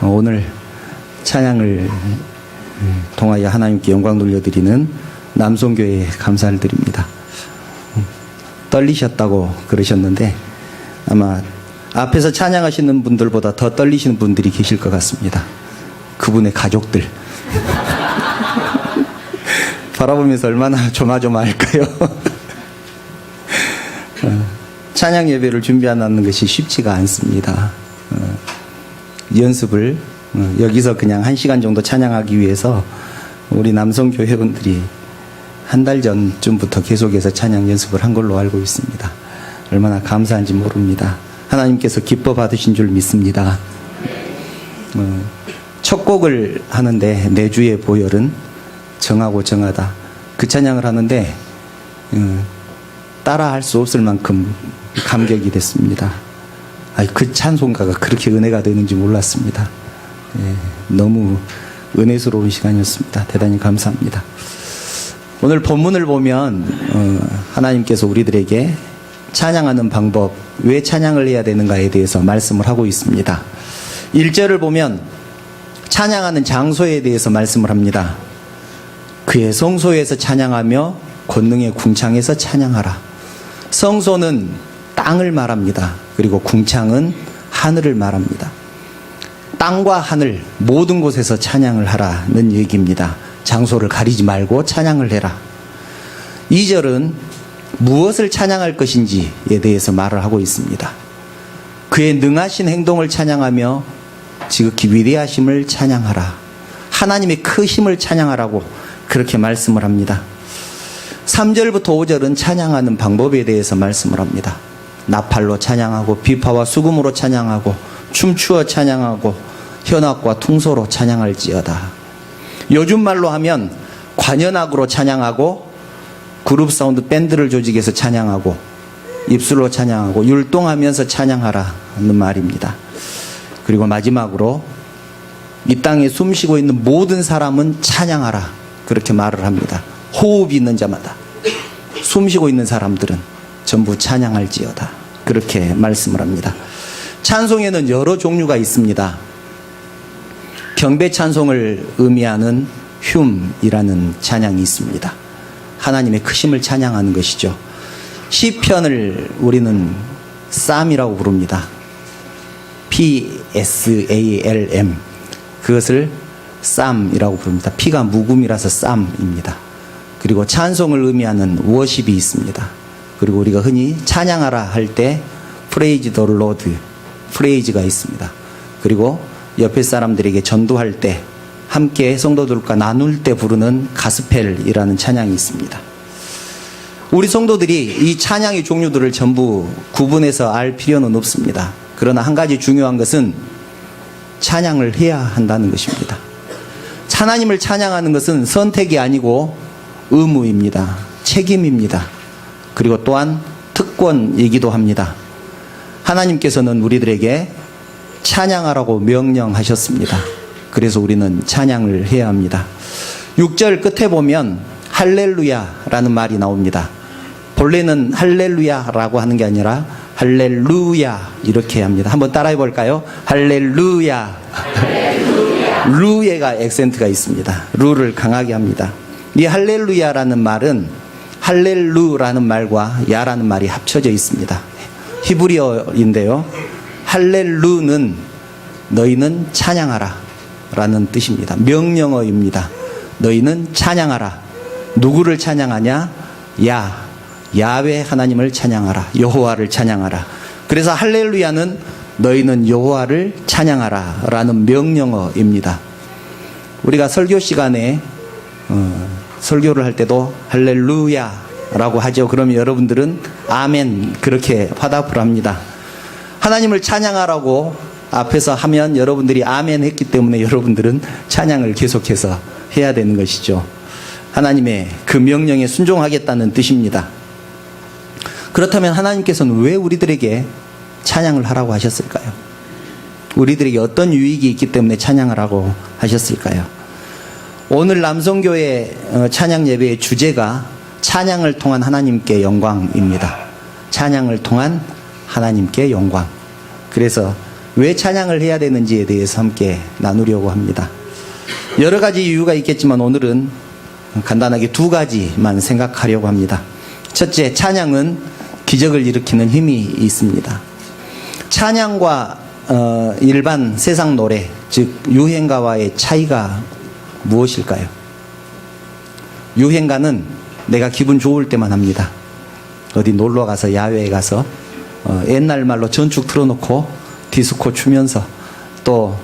어, 오늘 찬양을 통하여 하나님께 영광 돌려드리는 남송교회에 감사를 드립니다. 떨리셨다고 그러셨는데 아마 앞에서 찬양하시는 분들보다 더 떨리시는 분들이 계실 것 같습니다. 그분의 가족들. 바라보면서 얼마나 조마조마할까요? 어, 찬양 예배를 준비하는 것이 쉽지가 않습니다. 어, 연습을 어, 여기서 그냥 한 시간 정도 찬양하기 위해서 우리 남성 교회분들이 한 달 전쯤부터 계속해서 찬양 연습을 한 걸로 알고 있습니다. 얼마나 감사한지 모릅니다. 하나님께서 기뻐 받으신 줄 믿습니다. 어, 첫 곡을 하는데 내 주의 보혈은 정하고 정하다. 그 찬양을 하는데 어, 따라 할 수 없을 만큼 감격이 됐습니다. 그 찬송가가 그렇게 은혜가 되는지 몰랐습니다. 예, 너무 은혜스러운 시간이었습니다. 대단히 감사합니다. 오늘 본문을 보면 어, 하나님께서 우리들에게 찬양하는 방법, 왜 찬양을 해야 되는가에 대해서 말씀을 하고 있습니다. 1절을 보면 찬양하는 장소에 대해서 말씀을 합니다. 그의 성소에서 찬양하며 권능의 궁창에서 찬양하라. 성소는 땅을 말합니다. 그리고 궁창은 하늘을 말합니다. 땅과 하늘 모든 곳에서 찬양을 하라는 얘기입니다. 장소를 가리지 말고 찬양을 해라. 2절은 무엇을 찬양할 것인지에 대해서 말을 하고 있습니다. 그의 능하신 행동을 찬양하며 지극히 위대하심을 찬양하라. 하나님의 크심을 찬양하라고 그렇게 말씀을 합니다. 3절부터 5절은 찬양하는 방법에 대해서 말씀을 합니다. 나팔로 찬양하고 비파와 수금으로 찬양하고 춤추어 찬양하고 현악과 퉁소로 찬양할지어다. 요즘 말로 하면 관현악으로 찬양하고 그룹 사운드 밴드를 조직해서 찬양하고 입술로 찬양하고 율동하면서 찬양하라는 말입니다. 그리고 마지막으로 이 땅에 숨 쉬고 있는 모든 사람은 찬양하라. 그렇게 말을 합니다. 호흡이 있는 자마다 숨 쉬고 있는 사람들은 전부 찬양할지어다. 그렇게 말씀을 합니다. 찬송에는 여러 종류가 있습니다. 경배 찬송을 의미하는 흉이라는 찬양이 있습니다. 하나님의 크심을 찬양하는 것이죠. 시편을 우리는 쌈이라고 부릅니다. P S A L M 그것을 쌈이라고 부릅니다. 피가 묵음이라서 쌈입니다. 그리고 찬송을 의미하는 워십이 있습니다. 그리고 우리가 흔히 찬양하라 할 때 프레이즈 더 로드 프레이즈가 있습니다. 그리고 옆에 사람들에게 전도할 때 함께 성도들과 나눌 때 부르는 가스펠이라는 찬양이 있습니다. 우리 성도들이 이 찬양의 종류들을 전부 구분해서 알 필요는 없습니다. 그러나 한 가지 중요한 것은 찬양을 해야 한다는 것입니다. 하나님을 찬양하는 것은 선택이 아니고 의무입니다. 책임입니다. 그리고 또한 특권이기도 합니다. 하나님께서는 우리들에게 찬양하라고 명령하셨습니다. 그래서 우리는 찬양을 해야 합니다. 6절 끝에 보면 할렐루야라는 말이 나옵니다. 본래는 할렐루야라고 하는 게 아니라 할렐루야 이렇게 합니다. 한번 따라해 볼까요? 할렐루야. 루에가 액센트가 있습니다. 루를 강하게 합니다. 이 할렐루야라는 말은 할렐루라는 말과 야라는 말이 합쳐져 있습니다. 히브리어인데요. 할렐루는 너희는 찬양하라 라는 뜻입니다. 명령어입니다. 너희는 찬양하라. 누구를 찬양하냐? 야. 야외 하나님을 찬양하라. 여호와를 찬양하라. 그래서 할렐루야는 너희는 여호와를 찬양하라 라는 명령어입니다. 우리가 설교 시간에 어, 설교를 할 때도 할렐루야라고 하죠. 그러면 여러분들은 아멘 그렇게 화답을 합니다. 하나님을 찬양하라고 앞에서 하면 여러분들이 아멘 했기 때문에 여러분들은 찬양을 계속해서 해야 되는 것이죠. 하나님의 그 명령에 순종하겠다는 뜻입니다. 그렇다면 하나님께서는 왜 우리들에게 찬양을 하라고 하셨을까요? 우리들에게 어떤 유익이 있기 때문에 찬양을 하고 하셨을까요? 오늘 남성교회 어, 찬양 예배의 주제가 찬양을 통한 하나님께 영광입니다. 찬양을 통한 하나님께 영광. 그래서 왜 찬양을 해야 되는지에 대해서 함께 나누려고 합니다. 여러 가지 이유가 있겠지만 오늘은 간단하게 두 가지만 생각하려고 합니다. 첫째, 찬양은 기적을 일으키는 힘이 있습니다. 찬양과 어, 일반 세상 노래, 즉 유행가와의 차이가 무엇일까요? 유행가는 내가 기분 좋을 때만 합니다. 어디 놀러 가서 야외에 가서 어, 옛날 말로 전축 틀어놓고 디스코 추면서 또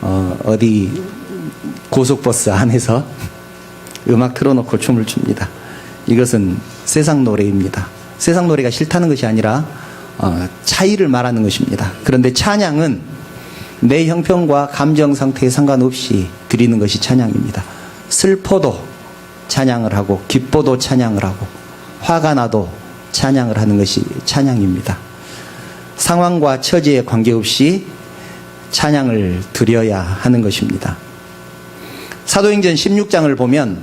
어, 어디 고속버스 안에서 음악 틀어놓고 춤을 춥니다. 이것은 세상 노래입니다. 세상 노래가 싫다는 것이 아니라 어, 차이를 말하는 것입니다. 그런데 찬양은 내 형편과 감정 상태에 상관없이 드리는 것이 찬양입니다. 슬퍼도 찬양을 하고 기뻐도 찬양을 하고 화가 나도 찬양을 하는 것이 찬양입니다. 상황과 처지에 관계없이 찬양을 드려야 하는 것입니다. 사도행전 16장을 보면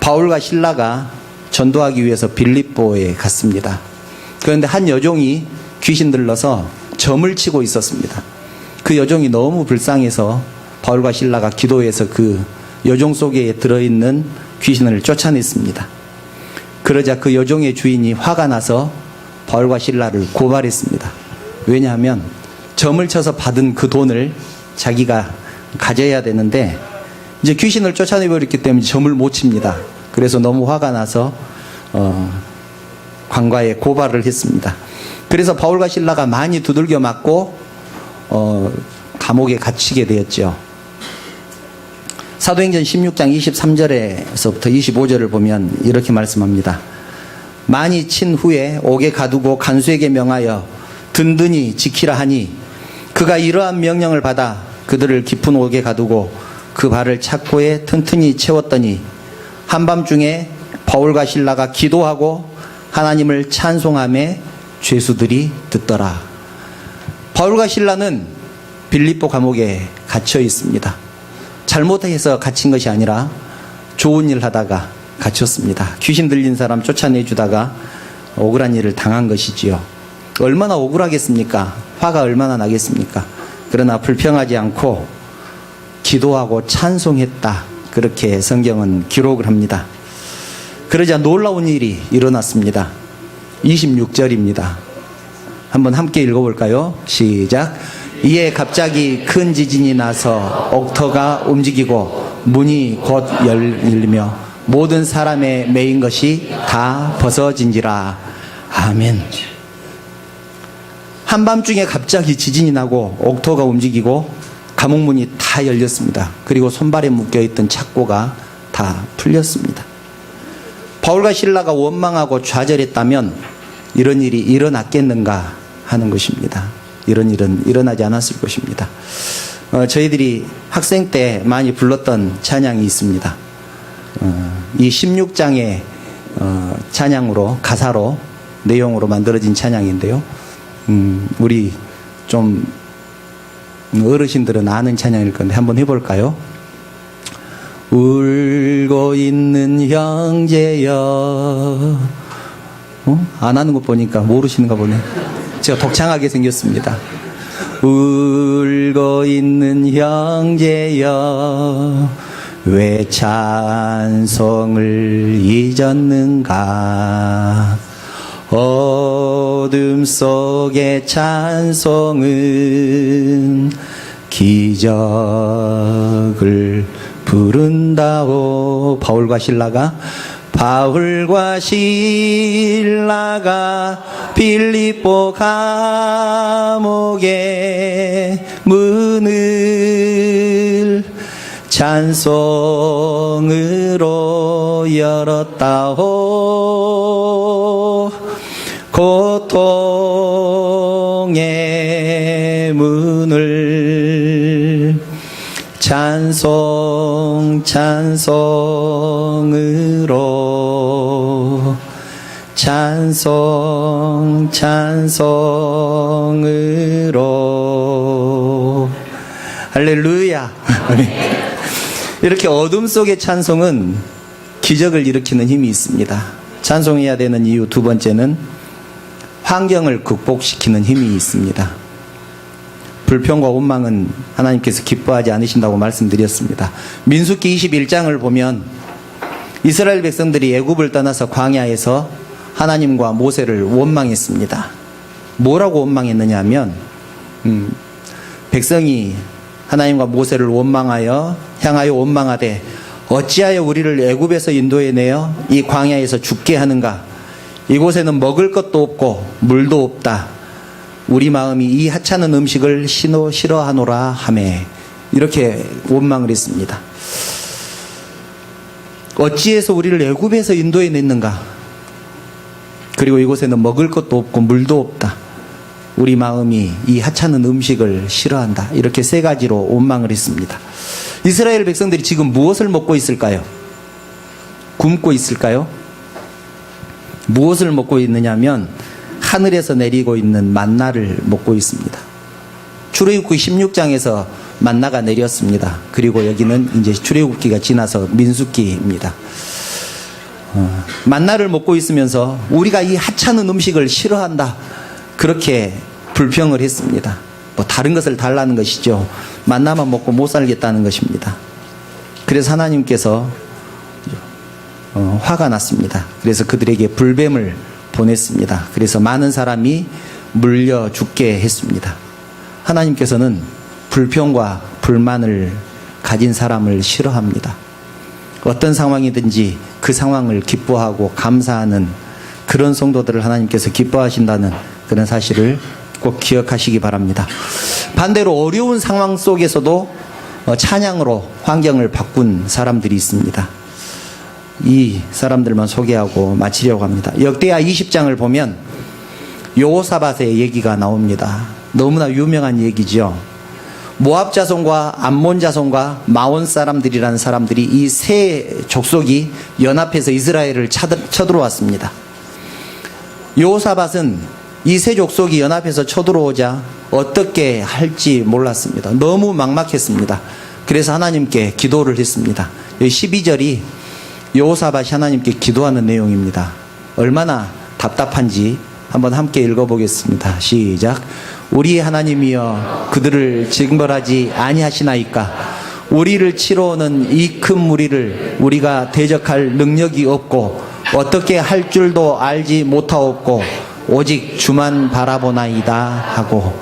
바울과 신라가 전도하기 위해서 빌립보에 갔습니다. 그런데 한 여종이 귀신 들러서 점을 치고 있었습니다. 그 여종이 너무 불쌍해서 바울과 신라가 기도해서 그 여종 속에 들어있는 귀신을 쫓아냈습니다. 그러자 그 여종의 주인이 화가 나서 바울과 신라를 고발했습니다. 왜냐하면 점을 쳐서 받은 그 돈을 자기가 가져야 되는데 이제 귀신을 쫓아내버렸기 때문에 점을 못 칩니다. 그래서 너무 화가 나서 어, 관과에 고발을 했습니다. 그래서 바울과 신라가 많이 두들겨 맞고 어, 감옥에 갇히게 되었죠. 사도행전 16장 23절에서부터 25절을 보면 이렇게 말씀합니다. 많이 친 후에 옥에 가두고 간수에게 명하여 든든히 지키라 하니 그가 이러한 명령을 받아 그들을 깊은 옥에 가두고 그 발을 착고에 튼튼히 채웠더니 한밤중에 바울과 신라가 기도하고 하나님을 찬송함에 죄수들이 듣더라. 바울과 신라는 빌립보 감옥에 갇혀 있습니다. 잘못해서 갇힌 것이 아니라 좋은 일 하다가 갇혔습니다. 귀신 들린 사람 쫓아내 주다가 억울한 일을 당한 것이지요. 얼마나 억울하겠습니까? 화가 얼마나 나겠습니까? 그러나 불평하지 않고 기도하고 찬송했다. 그렇게 성경은 기록을 합니다. 그러자 놀라운 일이 일어났습니다. 26절입니다. 한번 함께 읽어볼까요? 시작. 이에 갑자기 큰 지진이 나서 옥터가 움직이고 문이 곧 열리며 모든 사람의 매인 것이 다 벗어진지라. 아멘. 한밤중에 갑자기 지진이 나고 옥토가 움직이고 감옥문이 다 열렸습니다. 그리고 손발에 묶여있던 착고가 다 풀렸습니다. 바울과 신라가 원망하고 좌절했다면 이런 일이 일어났겠는가 하는 것입니다. 이런 일은 일어나지 않았을 것입니다. 어, 저희들이 학생 때 많이 불렀던 찬양이 있습니다. 어, 이 16장의 어, 찬양으로 가사로 내용으로 만들어진 찬양인데요. 음, 우리 좀 어르신들은 아는 찬양일 건데 한번 해볼까요? 울고 있는 형제여. 어? 안 하는 거 보니까 모르시는가 보네. 제가 독창하게 생겼습니다. 울고 있는 형제여. 왜 찬송을 잊었는가? 어둠 속의 찬송은 기적을 부른다오 바울과 신라가 바울과 신라가 빌립보 감옥의 문을 찬송으로 열었다오. 고통의 문을 찬송 찬송으로 찬송 찬송으로. 할렐루야. 이렇게 어둠 속의 찬송은 기적을 일으키는 힘이 있습니다. 찬송해야 되는 이유 두 번째는 환경을 극복시키는 힘이 있습니다. 불평과 원망은 하나님께서 기뻐하지 않으신다고 말씀드렸습니다. 민수기 21장을 보면 이스라엘 백성들이 애굽을 떠나서 광야에서 하나님과 모세를 원망했습니다. 뭐라고 원망했느냐 하면 음, 백성이 하나님과 모세를 원망하여 향하여 원망하되 어찌하여 우리를 애굽에서 인도해 내어 이 광야에서 죽게 하는가? 이곳에는 먹을 것도 없고 물도 없다. 우리 마음이 이 하찮은 음식을 신호 싫어하노라 하매. 이렇게 원망을 했습니다. 어찌해서 우리를 애굽에서 인도해 냈는가 그리고 이곳에는 먹을 것도 없고 물도 없다 우리 마음이 이 하찮은 음식을 싫어한다. 이렇게 세 가지로 원망을 했습니다. 이스라엘 백성들이 지금 무엇을 먹고 있을까요? 굶고 있을까요? 무엇을 먹고 있느냐면 하늘에서 내리고 있는 만나를 먹고 있습니다. 출애굽기 16장에서 만나가 내렸습니다. 그리고 여기는 이제 출애굽기가 지나서 민수기입니다. 어, 만나를 먹고 있으면서 우리가 이 하찮은 음식을 싫어한다. 그렇게 불평을 했습니다. 뭐 다른 것을 달라는 것이죠. 만나만 먹고 못 살겠다는 것입니다. 그래서 하나님께서 어, 화가 났습니다. 그래서 그들에게 불뱀을 보냈습니다. 그래서 많은 사람이 물려 죽게 했습니다. 하나님께서는 불평과 불만을 가진 사람을 싫어합니다. 어떤 상황이든지 그 상황을 기뻐하고 감사하는 그런 성도들을 하나님께서 기뻐하신다는 그런 사실을 꼭 기억하시기 바랍니다. 반대로 어려운 상황 속에서도 어, 찬양으로 환경을 바꾼 사람들이 있습니다. 이 사람들만 소개하고 마치려고 합니다. 역대하 20장을 보면 요사밭의 얘기가 나옵니다. 너무나 유명한 얘기죠. 모압 자손과 암몬 자손과 마온 사람들이라는 사람들이 이 세 족속이 연합해서 이스라엘을 쳐들어왔습니다. 요사밭은 이 세 족속이 연합해서 쳐들어오자 어떻게 할지 몰랐습니다. 너무 막막했습니다. 그래서 하나님께 기도를 했습니다. 12절이 요사밭이 하나님께 기도하는 내용입니다. 얼마나 답답한지 한번 함께 읽어보겠습니다. 시작. 우리 하나님이여 그들을 징벌하지 아니하시나이까 우리를 치러 오는 이 큰 무리를 우리가 대적할 능력이 없고 어떻게 할 줄도 알지 못하옵고 오직 주만 바라보나이다 하고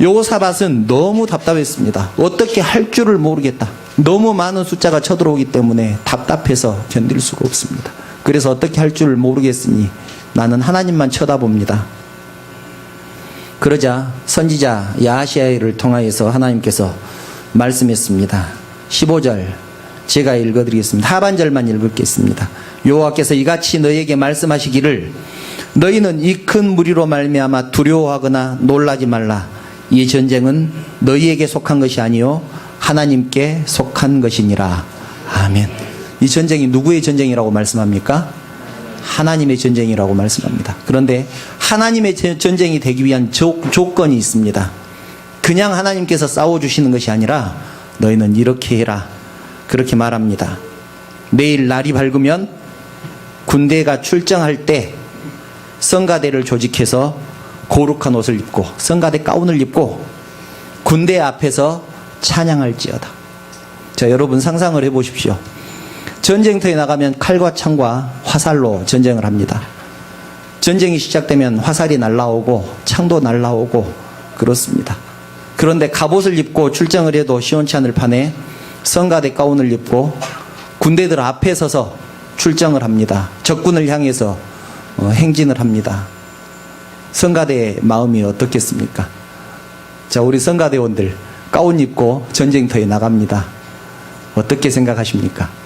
요사밭은 너무 답답했습니다. 어떻게 할 줄을 모르겠다. 너무 많은 숫자가 쳐들어오기 때문에 답답해서 견딜 수가 없습니다. 그래서 어떻게 할 줄을 모르겠으니 나는 하나님만 쳐다봅니다. 그러자 선지자 야시아를 통하여서 하나님께서 말씀했습니다. 15절 제가 읽어드리겠습니다. 하반절만 읽겠습니다. 여호와께서 이같이 너에게 말씀하시기를 너희는 이 큰 무리로 말미암아 두려워하거나 놀라지 말라. 이 전쟁은 너희에게 속한 것이 아니요 하나님께 속한 것이니라. 아멘. 이 전쟁이 누구의 전쟁이라고 말씀합니까? 하나님의 전쟁이라고 말씀합니다. 그런데 하나님의 전쟁이 되기 위한 조, 조건이 있습니다. 그냥 하나님께서 싸워주시는 것이 아니라 너희는 이렇게 해라. 그렇게 말합니다. 내일 날이 밝으면 군대가 출정할 때 성가대를 조직해서 고룩한 옷을 입고 성가대 가운을 입고 군대 앞에서 찬양할지어다. 자, 여러분 상상을 해 보십시오. 전쟁터에 나가면 칼과 창과 화살로 전쟁을 합니다. 전쟁이 시작되면 화살이 날라오고 창도 날라오고 그렇습니다. 그런데 갑옷을 입고 출정을 해도 시원치 않을 판에 성가대 가운을 입고 군대들 앞에 서서 출정을 합니다. 적군을 향해서 어, 행진을 합니다. 성가대의 마음이 어떻겠습니까? 자, 우리 성가대원들 가운 입고 전쟁터에 나갑니다. 어떻게 생각하십니까?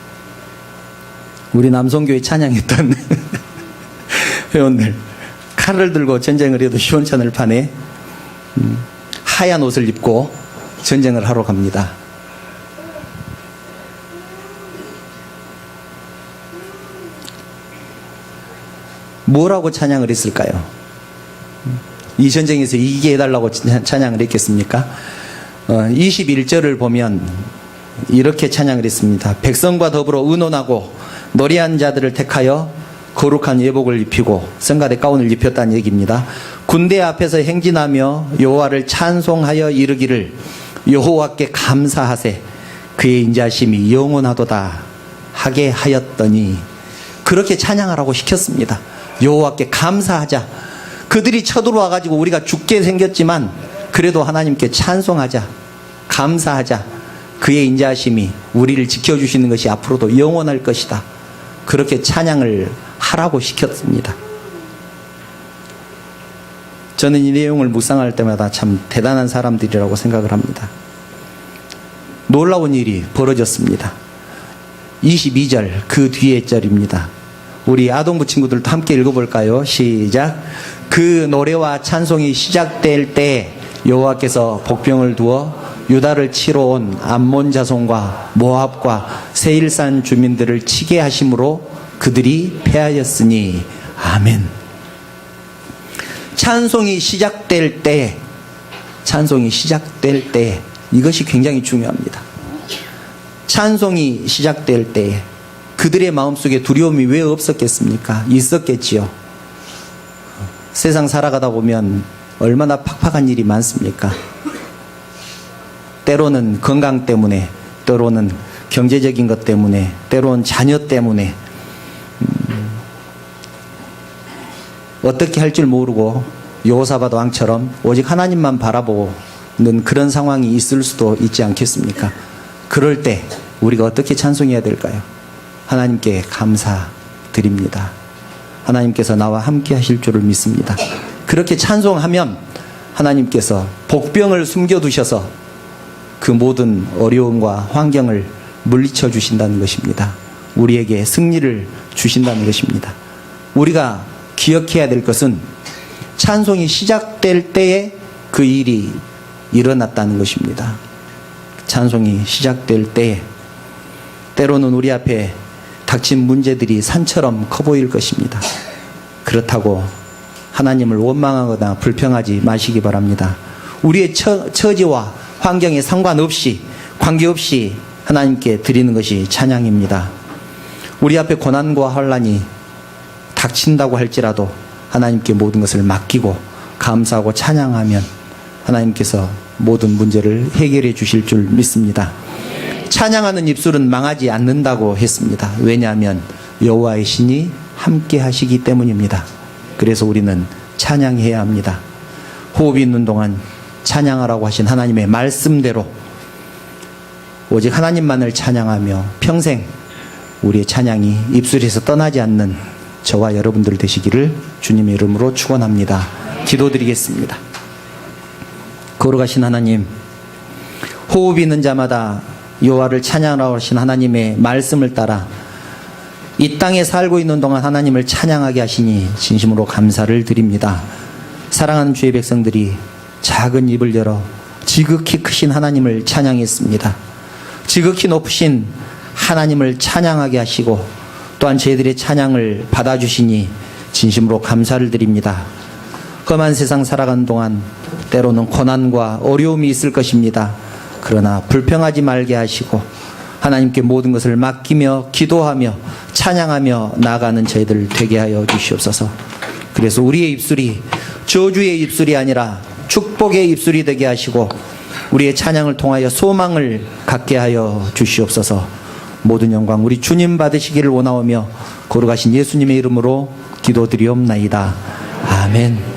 우리 남성교회 찬양했던 회원들 칼을 들고 전쟁을 해도 시원찮을 판에 음, 하얀 옷을 입고 전쟁을 하러 갑니다. 뭐라고 찬양을 했을까요? 이 전쟁에서 이기게 해달라고 찬양을 했겠습니까? 어, 21절을 보면 이렇게 찬양을 했습니다. 백성과 더불어 의논하고 노래한 자들을 택하여 거룩한 예복을 입히고 성가대 가운을 입혔다는 얘기입니다. 군대 앞에서 행진하며 여호와를 찬송하여 이르기를 여호와께 감사하세 그의 인자심이 영원하도다 하게 하였더니 그렇게 찬양하라고 시켰습니다. 여호와께 감사하자. 그들이 쳐들어와 가지고 우리가 죽게 생겼지만 그래도 하나님께 찬송하자. 감사하자. 그의 인자하심이 우리를 지켜 주시는 것이 앞으로도 영원할 것이다. 그렇게 찬양을 하라고 시켰습니다. 저는 이 내용을 묵상할 때마다 참 대단한 사람들이라고 생각을 합니다. 놀라운 일이 벌어졌습니다. 22절 그 뒤에 절입니다. 우리 아동부 친구들도 함께 읽어볼까요? 시작. 그 노래와 찬송이 시작될 때 여호와께서 복병을 두어 유다를 치러 온 암몬 자손과 모압과 세일산 주민들을 치게 하심으로 그들이 패하였으니 아멘. 찬송이 시작될 때 찬송이 시작될 때 이것이 굉장히 중요합니다. 찬송이 시작될 때 그들의 마음속에 두려움이 왜 없었겠습니까? 있었겠지요. 세상 살아가다 보면 얼마나 팍팍한 일이 많습니까? 때로는 건강 때문에, 때로는 경제적인 것 때문에, 때로는 자녀 때문에, 음, 어떻게 할 줄 모르고 요사바도 왕처럼 오직 하나님만 바라보는 그런 상황이 있을 수도 있지 않겠습니까? 그럴 때 우리가 어떻게 찬송해야 될까요? 하나님께 감사드립니다. 하나님께서 나와 함께 하실 줄을 믿습니다. 그렇게 찬송하면 하나님께서 복병을 숨겨두셔서 그 모든 어려움과 환경을 물리쳐 주신다는 것입니다. 우리에게 승리를 주신다는 것입니다. 우리가 기억해야 될 것은 찬송이 시작될 때에 그 일이 일어났다는 것입니다. 찬송이 시작될 때에 때로는 우리 앞에 닥친 문제들이 산처럼 커 보일 것입니다. 그렇다고 하나님을 원망하거나 불평하지 마시기 바랍니다. 우리의 처, 처지와 환경에 상관없이 관계없이 하나님께 드리는 것이 찬양입니다. 우리 앞에 고난과 환란이 닥친다고 할지라도 하나님께 모든 것을 맡기고 감사하고 찬양하면 하나님께서 모든 문제를 해결해 주실 줄 믿습니다. 찬양하는 입술은 망하지 않는다고 했습니다. 왜냐하면 여호와의 신이 함께 하시기 때문입니다. 그래서 우리는 찬양해야 합니다. 호흡이 있는 동안 찬양하라고 하신 하나님의 말씀대로 오직 하나님만을 찬양하며 평생 우리의 찬양이 입술에서 떠나지 않는 저와 여러분들 되시기를 주님의 이름으로 축원합니다. 기도드리겠습니다. 거룩하신 하나님, 호흡 있는 자마다 여호와를 찬양하라고 하신 하나님의 말씀을 따라 이 땅에 살고 있는 동안 하나님을 찬양하게 하시니 진심으로 감사를 드립니다. 사랑하는 주의 백성들이 작은 입을 열어 지극히 크신 하나님을 찬양했습니다. 지극히 높으신 하나님을 찬양하게 하시고 또한 저희들의 찬양을 받아주시니 진심으로 감사를 드립니다. 험한 세상 살아가는 동안 때로는 고난과 어려움이 있을 것입니다. 그러나 불평하지 말게 하시고 하나님께 모든 것을 맡기며 기도하며 찬양하며 나아가는 저희들 되게 하여 주시옵소서. 그래서 우리의 입술이 저주의 입술이 아니라 축복의 입술이 되게 하시고 우리의 찬양을 통하여 소망을 갖게 하여 주시옵소서. 모든 영광 우리 주님 받으시기를 원하오며 거룩하신 예수님의 이름으로 기도드리옵나이다. 아멘.